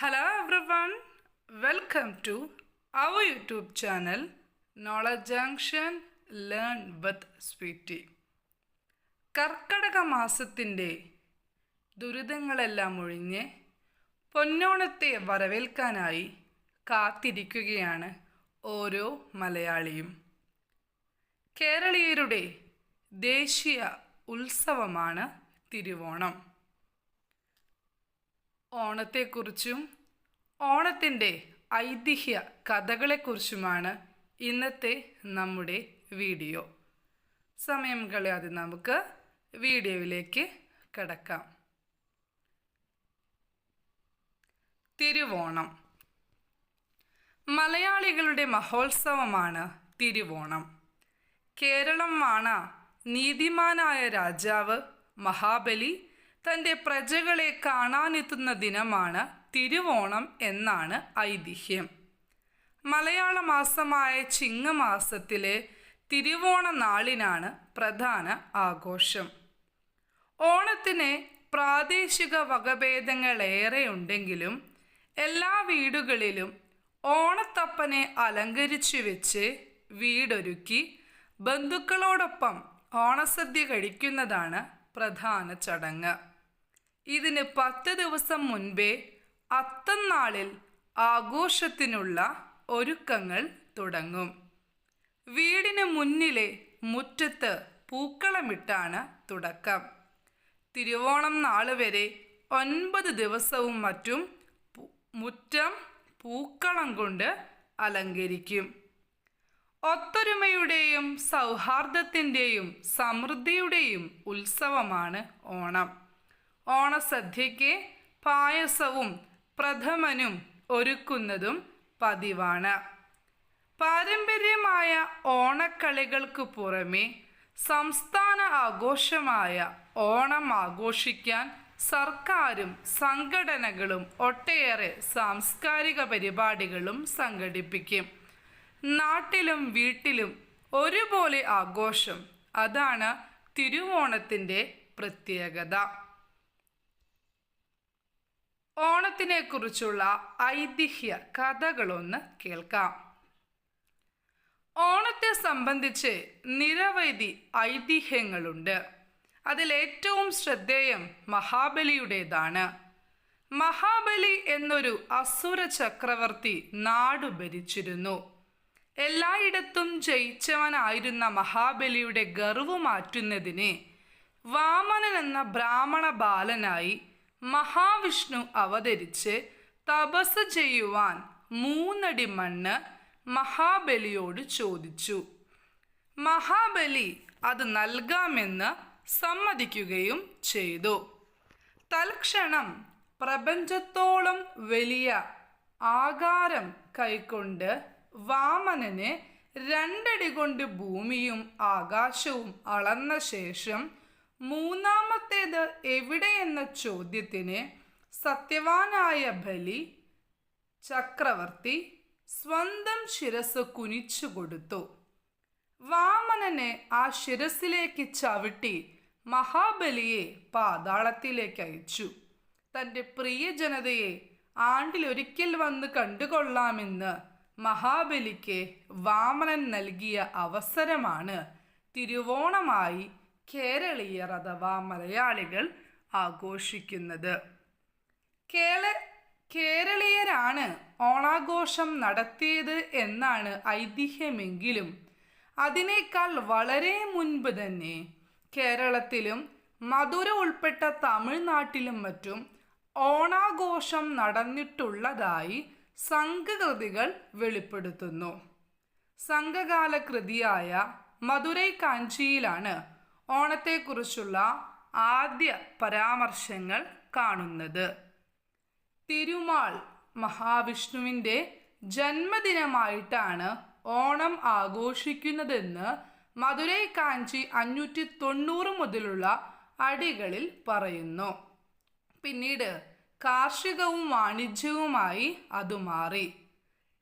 Hello everyone welcome to our YouTube channel knowledge junction learn with Sweety കർക്കടക മാസത്തിന്റെ ദുരിതങ്ങളെല്ലാം ഒഴിഞ്ഞ് പൊന്നോണത്തെ വരവേൽക്കാനായി കാത്തിരിക്കുകയാണ് ഓരോ മലയാളിയും. കേരളീയരുടെ ദേശീയ ഉത്സവമാണ് തിരുവോണം. ഓണത്തെക്കുറിച്ചും ഓണത്തിന്റെ ഐതിഹ്യ കഥകളെക്കുറിച്ചുമാണ് ഇന്നത്തെ നമ്മുടെ വീഡിയോ. സമയം കളയാതെ നമുക്ക് വീഡിയോയിലേക്ക് കിടക്കാം. തിരുവോണം. മലയാളികളുടെ മഹോത്സവമാണ് തിരുവോണം. കേരളം വാണ നീതിമാനായ രാജാവ് മഹാബലി തന്റെ പ്രജകളെ കാണാനെത്തുന്ന ദിനമാണ് തിരുവോണം എന്നാണ് ഐതിഹ്യം. മലയാള മാസമായ ചിങ്ങമാസത്തിലെ തിരുവോണ നാളിനാണ് പ്രധാന ആഘോഷം. ഓണത്തിന് പ്രാദേശിക വകഭേദങ്ങളേറെയുണ്ടെങ്കിലും എല്ലാ വീടുകളിലും ഓണത്തപ്പനെ അലങ്കരിച്ചു വെച്ച് വീടൊരുക്കി ബന്ധുക്കളോടൊപ്പം ഓണസദ്യ കഴിക്കുന്നതാണ് പ്രധാന ചടങ്ങ്. ഇതിന് പത്ത് ദിവസം മുൻപേ അത്തന്നാളിൽ ആഘോഷത്തിനുള്ള ഒരുക്കങ്ങൾ തുടങ്ങും. വീടിന് മുന്നിലെ മുറ്റത്ത് പൂക്കളമിട്ടാണ് തുടക്കം. തിരുവോണം നാൾ വരെ ഒൻപത് ദിവസവും മറ്റും മുറ്റം പൂക്കളം കൊണ്ട് അലങ്കരിക്കും. ഒത്തൊരുമയുടെയും സൗഹാർദ്ദത്തിന്റെയും സമൃദ്ധിയുടെയും ഉത്സവമാണ് ഓണം. ഓണസദ്യയ്ക്ക് പായസവും പ്രഥമനും ഒരുക്കുന്നതും പതിവാണ്. പാരമ്പര്യമായ ഓണക്കളികൾക്ക് പുറമെ സംസ്ഥാന ആഘോഷമായ ഓണം ആഘോഷിക്കാൻ സർക്കാരും സംഘടനകളും ഒട്ടേറെ സാംസ്കാരിക പരിപാടികളും സംഘടിപ്പിക്കും. നാട്ടിലും വീട്ടിലും ഒരുപോലെ ആഘോഷം അതാണ് തിരുവോണത്തിന്റെ പ്രത്യേകത. ഓണത്തിനെ കുറിച്ചുള്ള ഐതിഹ്യ കഥകളൊന്ന് കേൾക്കാം. ഓണത്തെ സംബന്ധിച്ച് നിരവധി ഐതിഹ്യങ്ങളുണ്ട്. അതിലേറ്റവും ശ്രദ്ധേയം മഹാബലിയുടേതാണ്. മഹാബലി എന്നൊരു അസുര ചക്രവർത്തി നാടു ഭരിച്ചിരുന്നു. എല്ലായിടത്തും ജയിച്ചവനായിരുന്ന മഹാബലിയുടെ ഗർവ് മാറ്റുന്നതിന് വാമനൻ എന്ന ബ്രാഹ്മണ ബാലനായി മഹാവിഷ്ണു അവതരിച്ച് തപസ് ചെയ്യുവാൻ മൂന്നടി മണ്ണ് മഹാബലിയോട് ചോദിച്ചു. മഹാബലി അത് നൽകാമെന്ന് സമ്മതിക്കുകയും ചെയ്തു. തൽക്ഷണം പ്രപഞ്ചത്തോളം വലിയ ആകാരം കൈക്കൊണ്ട് വാമനനെ രണ്ടടി കൊണ്ട് ഭൂമിയും ആകാശവും അളന്ന ശേഷം മൂന്നാമത്തേത് എവിടെയെന്ന ചോദ്യത്തിന് സത്യവാനായ ബലി ചക്രവർത്തി സ്വന്തം ശിരസ് കുനിച്ചു കൊടുത്തു. വാമനനെ ആ ശിരസിലേക്ക് ചവിട്ടി മഹാബലിയെ പാതാളത്തിലേക്ക് അയച്ചു. തന്റെ പ്രിയ ജനതയെ ആണ്ടിലൊരിക്കൽ വന്ന് കണ്ടുകൊള്ളാമെന്ന് മഹാബലിക്ക് വാമനൻ നൽകിയ അവസരമാണ് തിരുവോണമായി കേരളീയർ അഥവാ മലയാളികൾ ആഘോഷിക്കുന്നത്. കേള കേരളീയരാണ് ഓണാഘോഷം നടത്തിയത് എന്നാണ് ഐതിഹ്യമെങ്കിലും. അതിനേക്കാൾ വളരെ മുൻപ് തന്നെ കേരളത്തിലും മധുര ഉൾപ്പെട്ട തമിഴ്നാട്ടിലും മറ്റും ഓണാഘോഷം നടന്നിട്ടുള്ളതായി സംഘകൃതികൾ വെളിപ്പെടുത്തുന്നു. സംഘകാല കൃതിയായ മധുരൈ കാഞ്ചിയിലാണ് ഓണത്തെക്കുറിച്ചുള്ള ആദ്യ പരാമർശങ്ങൾ കാണുന്നത്. തിരുമാൾ മഹാവിഷ്ണുവിന്റെ ജന്മദിനമായിട്ടാണ് ഓണം ആഘോഷിക്കുന്നതെന്ന് മധുരൈ കാഞ്ചി അഞ്ഞൂറ്റി തൊണ്ണൂറ് മുതലുള്ള അടികളിൽ പറയുന്നു. പിന്നീട് കാർഷികവും വാണിജ്യവുമായി അത് മാറി.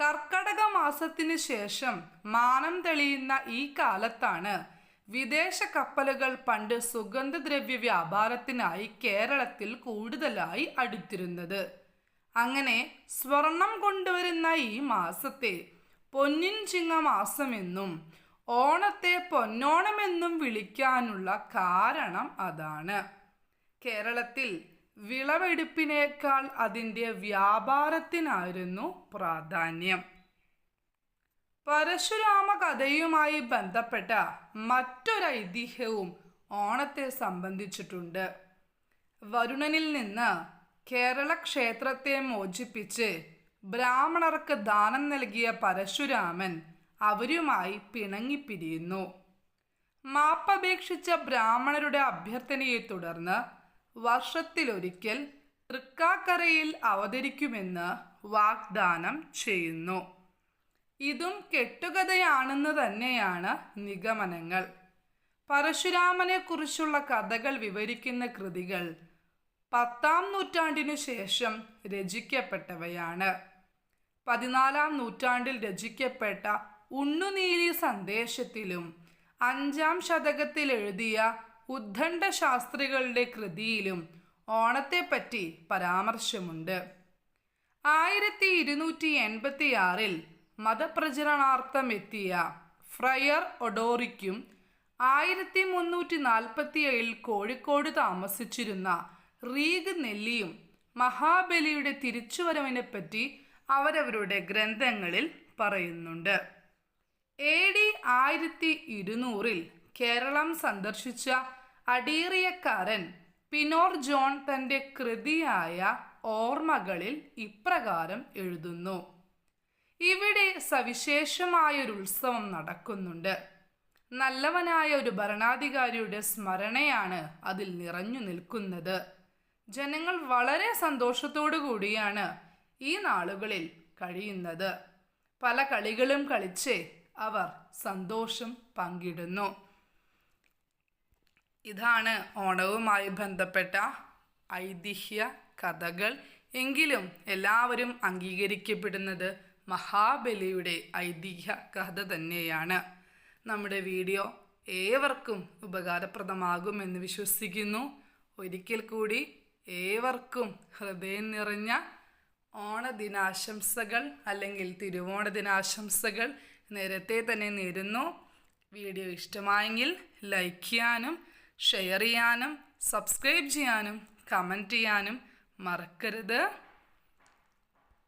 കർക്കടക മാസത്തിന് ശേഷം മാനം തെളിയുന്ന ഈ കാലത്താണ് വിദേശ കപ്പലുകൾ പണ്ട് സുഗന്ധദ്രവ്യ വ്യാപാരത്തിനായി കേരളത്തിൽ കൂടുതലായി അടുത്തിരുന്നത്. അങ്ങനെ സ്വർണം കൊണ്ടുവരുന്ന ഈ മാസത്തെ പൊന്നിൻ ചിങ്ങ മാസമെന്നും ഓണത്തെ പൊന്നോണമെന്നും വിളിക്കാനുള്ള കാരണം അതാണ്. കേരളത്തിൽ വിളവെടുപ്പിനേക്കാൾ അതിന്റെ വ്യാപാരത്തിനായിരുന്നു പ്രാധാന്യം. പരശുരാമ കഥയുമായി ബന്ധപ്പെട്ട മറ്റൊരു ഐതിഹ്യവും ഓണത്തെ സംബന്ധിച്ചിട്ടുണ്ട്. വരുണനിൽ നിന്ന് കേരള ക്ഷേത്രത്തെ മോചിപ്പിച്ച് ബ്രാഹ്മണർക്ക് ദാനം നൽകിയ പരശുരാമൻ അവരുമായി പിണങ്ങിപ്പിരിയുന്നു. മാപ്പപേക്ഷിച്ച ബ്രാഹ്മണരുടെ അഭ്യർത്ഥനയെ തുടർന്ന് വർഷത്തിലൊരിക്കൽ തൃക്കാക്കരയിൽ അവതരിക്കുമെന്ന് വാഗ്ദാനം ചെയ്യുന്നു. ഇതും കെട്ടുകഥയാണെന്ന് തന്നെയാണ് നിഗമനങ്ങൾ. പരശുരാമനെ കുറിച്ചുള്ള കഥകൾ വിവരിക്കുന്ന കൃതികൾ പത്താം നൂറ്റാണ്ടിനു ശേഷം രചിക്കപ്പെട്ടവയാണ്. പതിനാലാം നൂറ്റാണ്ടിൽ രചിക്കപ്പെട്ട ഉണ്ണുനീലി സന്ദേശത്തിലും അഞ്ചാം ശതകത്തിൽ എഴുതിയ ഉദ്ദണ്ഡ ശാസ്ത്രികളുടെ കൃതിയിലും ഓണത്തെപ്പറ്റി പരാമർശമുണ്ട്. ആയിരത്തി ഇരുന്നൂറ്റി എൺപത്തി ആറിൽ മതപ്രചരണാർത്ഥം എത്തിയ ഫ്രയർ ഒഡോറിക്കും ആയിരത്തി മുന്നൂറ്റി നാൽപ്പത്തി ഏഴിൽ കോഴിക്കോട് താമസിച്ചിരുന്ന റീഗ് നെല്ലിയും മഹാബലിയുടെ തിരിച്ചുവരവിനെ പറ്റി അവരവരുടെ ഗ്രന്ഥങ്ങളിൽ പറയുന്നുണ്ട്. എ ഡി ആയിരത്തി ഇരുന്നൂറിൽ കേരളം സന്ദർശിച്ച അടീറിയക്കാരൻ പിനോർ ജോൺ തന്റെ കൃതിയായ ഓർമ്മകളിൽ ഇപ്രകാരം എഴുതുന്നു. ഇവിടെ സവിശേഷമായ ഒരു ഉത്സവം നടക്കുന്നുണ്ട്. നല്ലവനായ ഒരു ഭരണാധികാരിയുടെ സ്മരണയാണ് അതിൽ നിറഞ്ഞു നിൽക്കുന്നത്. ജനങ്ങൾ വളരെ സന്തോഷത്തോടു കൂടിയാണ് ഈ നാളുകളിൽ കഴിയുന്നത്. പല കളികളും കളിച്ച് അവർ സന്തോഷം പങ്കിടുന്നു. ഇതാണ് ഓണവുമായി ബന്ധപ്പെട്ട ഐതിഹ്യ കഥകൾ. എങ്കിലും എല്ലാവരും അംഗീകരിക്കപ്പെടുന്നത് മഹാബലിയുടെ ഐതിഹ്യ കഥ തന്നെയാണ്. നമ്മുടെ വീഡിയോ ഏവർക്കും ഉപകാരപ്രദമാകുമെന്ന് വിശ്വസിക്കുന്നു. ഒരിക്കൽ കൂടി ഏവർക്കും ഹൃദയം നിറഞ്ഞ ഓണദിനാശംസകൾ അല്ലെങ്കിൽ തിരുവോണ ദിനാശംസകൾ നേരത്തെ തന്നെ നേരുന്നു. വീഡിയോ ഇഷ്ടമായെങ്കിൽ ലൈക്ക് ചെയ്യാനും ഷെയർ ചെയ്യാനും സബ്സ്ക്രൈബ് ചെയ്യാനും കമന്റ് ചെയ്യാനും മറക്കരുത്.